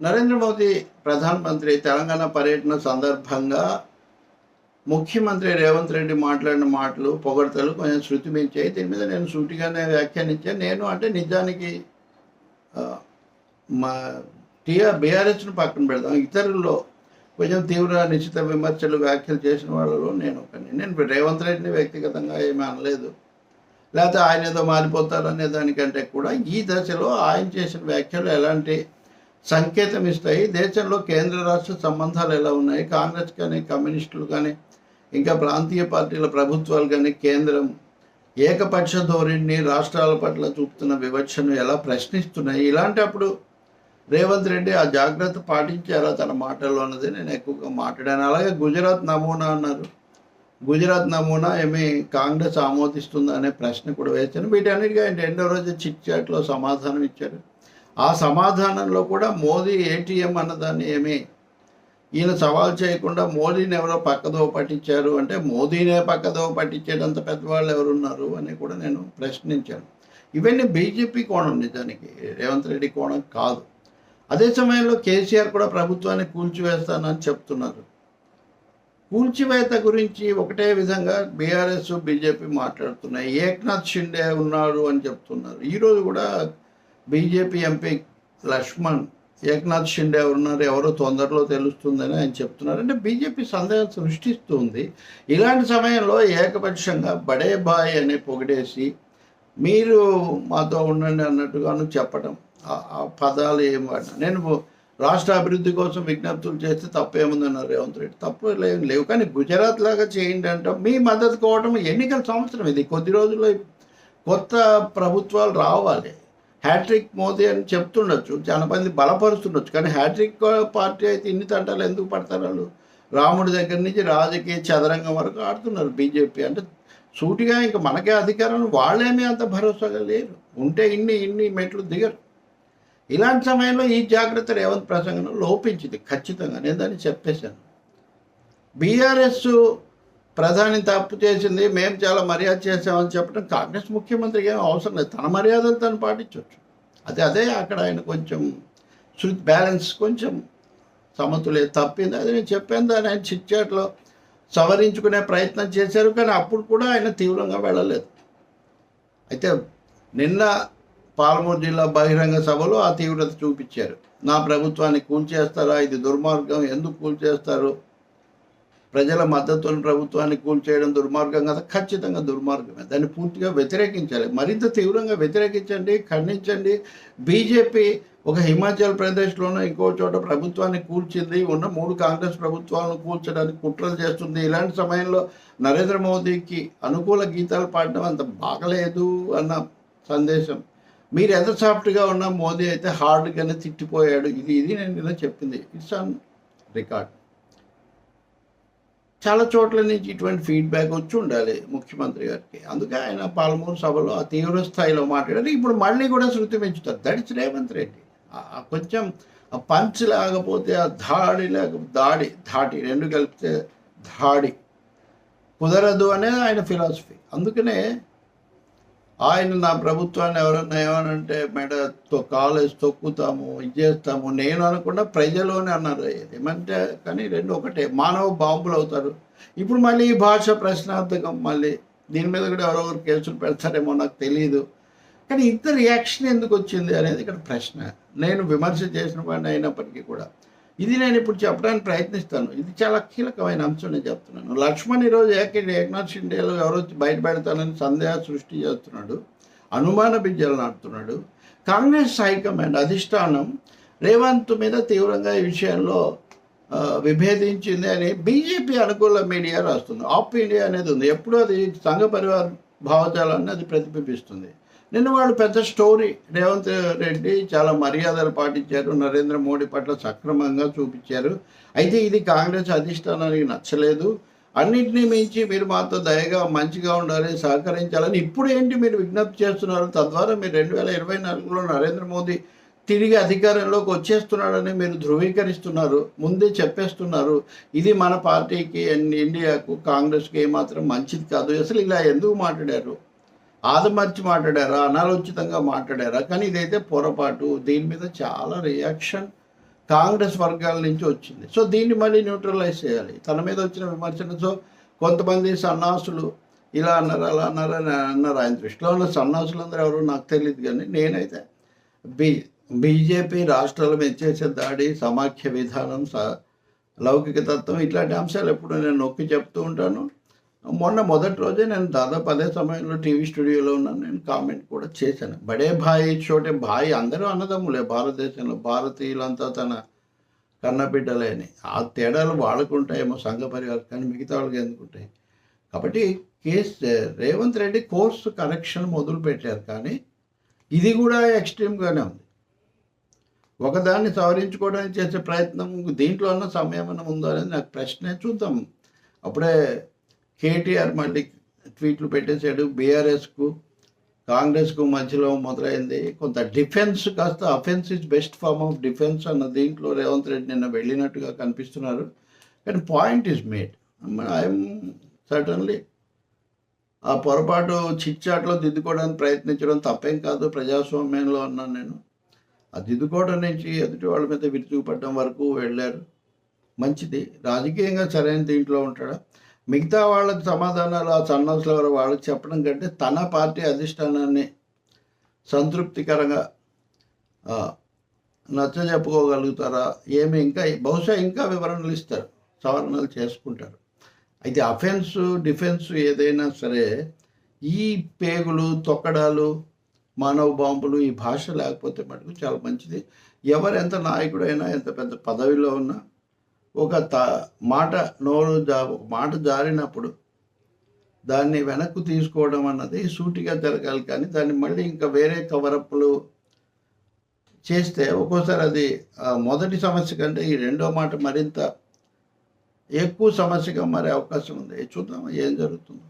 నరేంద్ర మోదీ ప్రధానమంత్రి తెలంగాణ పర్యటన సందర్భంగా ముఖ్యమంత్రి రేవంత్ రెడ్డి మాట్లాడిన మాటలు పొగడతలు కొంచెం శృతి మించాయి దీని మీద నేను సూటిగానే వ్యాఖ్యానించాను. నేను అంటే నిజానికి మా టీఆర్ బీఆర్ఎస్ను పక్కన పెడదాం ఇతరుల్లో కొంచెం తీవ్ర నిశ్చిత విమర్శలు వ్యాఖ్యలు చేసిన వాళ్ళలో నేను ఒకని నేను రేవంత్ రెడ్డిని వ్యక్తిగతంగా ఏమీ అనలేదు. లేకపోతే ఆయన ఏదో మారిపోతారనే దానికంటే కూడా ఈ దశలో ఆయన చేసిన వ్యాఖ్యలు ఎలాంటి సంకేతం ఇస్తాయి దేశంలో కేంద్ర రాష్ట్ర సంబంధాలు ఎలా ఉన్నాయి? కాంగ్రెస్ కానీ కమ్యూనిస్టులు కానీ ఇంకా ప్రాంతీయ పార్టీల ప్రభుత్వాలు కానీ కేంద్రం ఏకపక్ష ధోరణిని రాష్ట్రాల పట్ల చూపుతున్న వివక్షను ఎలా ప్రశ్నిస్తున్నాయి? ఇలాంటప్పుడు రేవంత్ రెడ్డి ఆ జాగ్రత్త పాటించారా? తన మాటల్లో అన్నది నేను ఎక్కువగా మాట్లాడాను. అలాగే గుజరాత్ నమూనా అన్నారు. గుజరాత్ నమూనా ఏమి కాంగ్రెస్ ఆమోదిస్తుందా అనే ప్రశ్న కూడా వేశాను. వీటన్నిటిగా ఆయన రెండో రోజు చిట్ చాట్లో సమాధానం ఇచ్చారు. ఆ సమాధానంలో కూడా మోదీ ఏటీఎం అన్నదాన్ని ఏమి ఈయన సవాల్ చేయకుండా మోదీని ఎవరో పక్కదో పట్టించారు అంటే మోదీనే పక్కదో పట్టించేటంత పెద్దవాళ్ళు ఎవరున్నారు అని కూడా నేను ప్రశ్నించాను. ఇవన్నీ బీజేపీ కోణం నిజానికి రేవంత్ రెడ్డి కోణం కాదు. అదే సమయంలో కేసీఆర్ కూడా ప్రభుత్వాన్ని కూల్చివేస్తానని చెప్తున్నారు. కూల్చివేత గురించి ఒకటే విధంగా బీఆర్ఎస్ బీజేపీ మాట్లాడుతున్నాయి. ఏక్నాథ్ షిండే ఉన్నాడు అని చెప్తున్నారు. ఈరోజు కూడా బీజేపీ ఎంపీ లక్ష్మణ్ ఏక్నాథ్ షిండే ఉన్నారు ఎవరో తొందరలో తెలుస్తుందని ఆయన చెప్తున్నారు. అంటే బీజేపీ సందేహం సృష్టిస్తుంది. ఇలాంటి సమయంలో ఏకపక్షంగా బడే బాయ్ అని పొగిడేసి మీరు మాతో ఉండండి అన్నట్టుగాను చెప్పడం ఆ- పదాలు ఏం వాడినా. నేను రాష్ట్ర అభివృద్ధి కోసం విజ్ఞప్తులు చేస్తే తప్పేముందన్నారు రేవంత్ రెడ్డి. తప్పు ఏం లేవు. కానీ గుజరాత్ లాగా చేయండి అంటాం. మీ మద్దతు కోవటం ఎన్నికల సంవత్సరం ఇది. కొద్ది రోజుల్లో కొత్త ప్రభుత్వాలు రావాలి. హ్యాట్రిక్ మోదీ అని చెప్తుండొచ్చు చాలా మంది బలపరుస్తుండొచ్చు కానీ హ్యాట్రిక్ పార్టీ అయితే ఇన్ని తంటాలు ఎందుకు పడతారు వాళ్ళు? రాముడి దగ్గర నుంచి రాజకీయ చదరంగం వరకు ఆడుతున్నారు బీజేపీ. అంటే సూటిగా ఇంకా మనకే అధికారం వాళ్ళేమీ అంత భరోసాగా లేరు. ఉంటే ఇన్ని ఇన్ని మెట్లు దిగరు. ఇలాంటి సమయంలో ఈ జాగ్రత్త రేవంత్ ప్రసంగంలో లోపించింది ఖచ్చితంగా. నేను దాన్ని చెప్పేశాను. బీఆర్ఎస్ ప్రధాని తప్పు చేసింది మేము చాలా మర్యాద చేసామని చెప్పడం కాంగ్రెస్ ముఖ్యమంత్రికి ఏం అవసరం లేదు. తన మర్యాదలు తను పాటించవచ్చు. అదే అదే అక్కడ ఆయన కొంచెం శృతి బ్యాలెన్స్ కొంచెం సమతులే తప్పింది. అది నేను చెప్పాను దాన్ని ఆయన చిట్చాట్లో సవరించుకునే ప్రయత్నం చేశారు కానీ అప్పుడు కూడా ఆయన తీవ్రంగా వెళ్ళలేదు. అయితే నిన్న పాలమూరు జిల్లా బహిరంగ సభలో ఆ తీవ్రత చూపించారు. నా ప్రభుత్వాన్ని కూల్చేస్తారా? ఇది దుర్మార్గం. ఎందుకు కూల్చేస్తారు? ప్రజల మద్దతును ప్రభుత్వాన్ని కూల్చేయడం దుర్మార్గం కదా? ఖచ్చితంగా దుర్మార్గమే. దాన్ని పూర్తిగా వ్యతిరేకించాలి. మరింత తీవ్రంగా వ్యతిరేకించండి ఖండించండి. బీజేపీ ఒక హిమాచల్ ప్రదేశ్లోనూ ఇంకో చోట ప్రభుత్వాన్ని కూల్చింది ఉన్న మూడు కాంగ్రెస్ ప్రభుత్వాలను కూల్చడానికి కుట్రలు చేస్తుంది. ఇలాంటి సమయంలో నరేంద్ర మోదీకి అనుకూల గీతాలు పాడడం అంత బాగలేదు అన్న సందేశం. మీరు ఎంత సాఫ్ట్గా ఉన్నా మోదీ అయితే హార్డ్గానే తిట్టిపోయాడు. ఇది ఇది నేను నిన్న చెప్పింది. It's on record. చాలా చోట్ల నుంచి ఇటువంటి ఫీడ్బ్యాక్ వచ్చి ఉండాలి ముఖ్యమంత్రి గారికి. అందుకే ఆయన పాలమూరు సభలో ఆ తీవ్ర స్థాయిలో మాట్లాడారు. ఇప్పుడు మళ్ళీ కూడా శృతి పెంచుతారు. దట్స్ రేవంత్ రెడ్డి. కొంచెం ఆ పంచ్ లేకపోతే ఆ దాడి లేక దాడి ధాటి రెండు కలిపితే దాడి కుదరదు అనేది ఆయన ఫిలాసఫీ. అందుకనే ఆయన నా ప్రభుత్వాన్ని ఎవరన్నా ఏమనంటే మెడ తో కాలేజ్ తొక్కుతాము ఇది చేస్తాము నేను అనకుండా ప్రజలోనే అన్నారు ఏమంటే కానీ రెండు ఒకటే మానవ బాంబులు అవుతారు. ఇప్పుడు మళ్ళీ ఈ భాష ప్రశ్నార్థకం మళ్ళీ దీని మీద కూడా ఎవరో కేసులు పెడతారేమో నాకు తెలియదు కానీ ఇంత రియాక్షన్ ఎందుకు వచ్చింది అనేది ఇక్కడ ప్రశ్న. నేను విమర్శ చేసిన వాడిని అయినప్పటికీ కూడా. ఇది నేను ఇప్పుడు చెప్పడానికి ప్రయత్నిస్తాను. ఇది చాలా కీలకమైన అంశం నేను చెప్తున్నాను. లక్ష్మణ్ ఈరోజు ఏకే ఏకనాథ్ షిండేలో ఎవరో బయట పెడతానని సందేహ సృష్టి చేస్తున్నాడు. అనుమాన బిజ్జలు నాటుతున్నాడు కాంగ్రెస్ హైకమాండ్ అధిష్టానం రేవంత్ మీద తీవ్రంగా ఈ విషయంలో విభేదించింది అని బీజేపీ అనుకూల మీడియా రాస్తుంది. ఆప్ ఇండియా అనేది ఉంది. ఎప్పుడు అది సంఘ పరివార భావజాలాన్ని అది ప్రతిబింబిస్తుంది. నిన్న వాళ్ళు పెద్ద స్టోరీ. రేవంత్ రెడ్డి చాలా మర్యాదలు పాటించారు. నరేంద్ర మోడీ పట్ల సక్రమంగా చూపించారు. అయితే ఇది కాంగ్రెస్ అధిష్టానానికి నచ్చలేదు. అన్నింటినీ మించి మీరు మాతో దయగా మంచిగా ఉండాలి సహకరించాలని ఇప్పుడు ఏంటి మీరు విజ్ఞప్తి చేస్తున్నారు? తద్వారా మీరు రెండు వేల ఇరవై నాలుగులో నరేంద్ర మోదీ తిరిగి అధికారంలోకి వచ్చేస్తున్నాడని మీరు ధృవీకరిస్తున్నారు. ముందే చెప్పేస్తున్నారు. ఇది మన పార్టీకి అండ్ ఇండియాకు కాంగ్రెస్కి ఏమాత్రం మంచిది కాదు. అసలు ఇలా ఎందుకు మాట్లాడారు? ఆదమర్చి మాట్లాడారా? అనాలోచితంగా మాట్లాడారా? కానీ ఇదైతే పొరపాటు. దీని మీద చాలా రియాక్షన్ కాంగ్రెస్ వర్గాల నుంచి వచ్చింది. సో దీన్ని మళ్ళీ న్యూట్రలైజ్ చేయాలి. తన మీద వచ్చిన విమర్శన సో కొంతమంది సన్నాసులు ఇలా అన్నారు అలా అన్నారు అని అన్నారు ఆయన దృష్టిలో ఉన్న సన్నాసులు ఎవరు ఎవరో నాకు తెలియదు కానీ నేనైతే బీ బీజేపీ రాష్ట్రాల మీద చేసే దాడి సమాఖ్య విధానం స లౌకిక తత్వం ఇట్లాంటి అంశాలు ఎప్పుడు నేను నొక్కి చెప్తూ ఉంటాను. మొన్న మొదటి రోజే నేను దాదాపు అదే సమయంలో టీవీ స్టూడియోలో ఉన్నాను. నేను కామెంట్ కూడా చేశాను. బడే భాయ్ చోటే భాయ్ అందరూ అన్నదమ్ములే. భారతదేశంలో భారతీయులంతా తన కన్నబిడ్డలే అని. ఆ తేడాలు వాళ్ళకుంటాయేమో సంఘ పరివారం కానీ మిగతా వాళ్ళకి ఎందుకుంటాయి? కాబట్టి case Revanth Reddy course correction మొదలు పెట్టారు కానీ ఇది కూడా ఎక్స్ట్రీమ్గానే ఉంది. ఒకదాన్ని సవరించుకోవడానికి చేసే ప్రయత్నం దీంట్లో అన్న సమయం ఏమైనా ఉందో అనేది నాకు ప్రశ్నే చూద్దాం. అప్పుడే కేటీఆర్ మళ్ళీ ట్వీట్లు పెట్టేశాడు బీఆర్ఎస్కు కాంగ్రెస్కు మధ్యలో మొదలైంది. కొంత డిఫెన్స్ కాస్త offence is best form of defence అన్న దీంట్లో రేవంత్ రెడ్డి నిన్న వెళ్ళినట్టుగా కనిపిస్తున్నారు. కానీ point is made I'm certainly ఆ పొరపాటు చిట్చాట్లో దిద్దుకోవడానికి ప్రయత్నించడం తప్పేం కాదు ప్రజాస్వామ్యంలో అన్నాను నేను. ఆ దిద్దుకోవడం నుంచి ఎదుటి వాళ్ళ మీద విరుచుకుపడడం వరకు వెళ్ళారు. మంచిది. రాజకీయంగా సరైన దీంట్లో ఉంటాడా? మిగతా వాళ్ళకి సమాధానాలు ఆ సన్నాసుల వాళ్ళకి చెప్పడం కంటే తన పార్టీ అధిష్టానాన్ని సంతృప్తికరంగా నచ్చ చెప్పుకోగలుగుతారా ఏమి ఇంకా బహుశా ఇంకా వివరణలు ఇస్తారు సవరణలు చేసుకుంటారు. అయితే అఫెన్స్ డిఫెన్స్ ఏదైనా సరే ఈ పేగులు తొక్కడాలు మానవ బాంబులు ఈ భాష లేకపోతే మటుకు చాలా మంచిది. ఎవరు ఎంత నాయకుడైనా ఎంత పెద్ద పదవిలో ఉన్నా ఒక త మాట నోరు జా మాట జారినప్పుడు దాన్ని వెనక్కు తీసుకోవడం అన్నది సూటిగా జరగాలి కానీ దాన్ని మళ్ళీ ఇంకా వేరే కవరప్పులు చేస్తే ఒక్కోసారి అది మొదటి సమస్య కంటే ఈ రెండో మాట మరింత ఎక్కువ సమస్యగా మారే అవకాశం ఉంది. చూద్దాం ఏం జరుగుతుందో.